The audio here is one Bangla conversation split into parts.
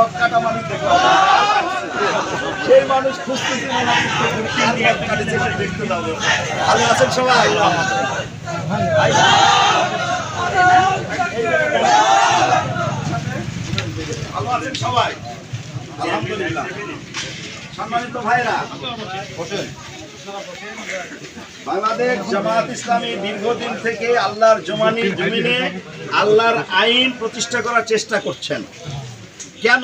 দেখলাম সেই মানুষ খুঁজতেছি দেখতে যাব। ভালো আছেন সবাই? ভালো আছেন সবাই? আলহামদুলিল্লাহ। সম্মানিত ভাইরা বসেন বাংলাদেশ জামাত ইসলামী দীর্ঘদিন থেকে আল্লাহর জমানি জমিনে আল্লাহর আইন প্রতিষ্ঠা করার চেষ্টা করছেন। কেন?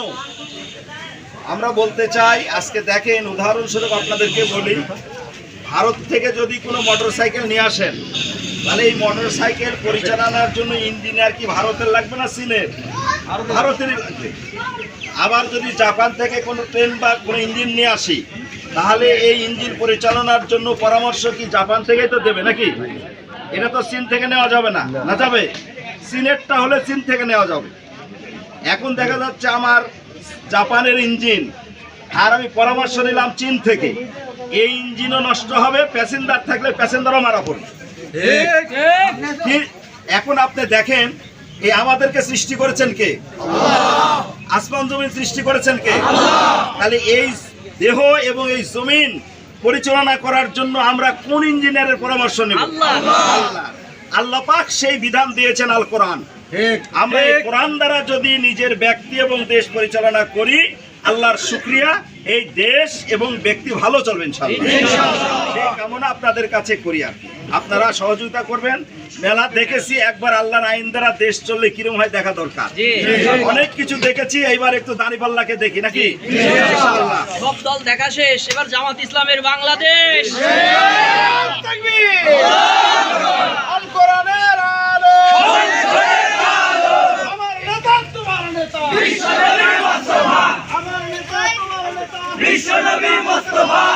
আমরা বলতে চাই, আজকে দেখেন, উদাহরণস্বরূপ আপনাদেরকে বলি, ভারত থেকে যদি কোনো মোটর সাইকেল নিয়ে আসেন, তাহলে এই মোটর সাইকেল পরিচালনার জন্য ইঞ্জিনিয়ার কি ভারতের লাগবে না চীনের? ভারতেরই লাগবে। আবার যদি জাপান থেকে কোনো ট্রেন বা কোনো ইঞ্জিন নিয়ে আসি তাহলে এই ইঞ্জিন পরিচালনার জন্য পরামর্শ কি জাপান থেকেই তো দেবে নাকি? এটা তো চীন থেকে নেওয়া যাবে না। না যাবে? চীনেরটা হলে চীন থেকে নেওয়া যাবে। এখন দেখা যাচ্ছে আমার জাপানের ইঞ্জিন। আর আমি পরামর্শ নিলাম চীন থেকে। এই ইঞ্জিনও নষ্ট হবে প্যাসেঞ্জার থাকলে প্যাসেঞ্জারও মারা পড়বে। এখন আপনি দেখেন এই আমাদেরকে সৃষ্টি করেছেন কে? আসমান জমিন সৃষ্টি করেছেন কে? তাহলে এই দেহ এবং এই জমিন পরিচালনা করার জন্য আমরা কোন ইঞ্জিনিয়ারের পরামর্শ নেব? আল্লাহ। আল্লাহ। পাক সেই বিধান দিয়েছেন আল কোরআন। আমরা এই কোরআন দ্বারা যদি নিজের ব্যক্তি এবং দেশ পরিচালনা করি আল্লাহর শুক্রিয়া। এই দেশ এবং ব্যক্তি ভালো চলবেন ইনশাআল্লাহ। সেই কামনা আপনাদের কাছে করি আর আপনারা সহযোগিতা করবেন। মেলা দেখেছি একবার আল্লাহর আইন দ্বারা দেশ চললে কিরম হয় দেখা দরকার। অনেক কিছু দেখেছি এইবার একটু দাঁড়িপাল্লাকে দেখি নাকি? সব দল দেখা শেষ। এবার জামাত ইসলামের বাংলাদেশ। আল কোরআনের আলো। আমার নেতা তোমার নেতা। বিশ্বনবী মোস্তফা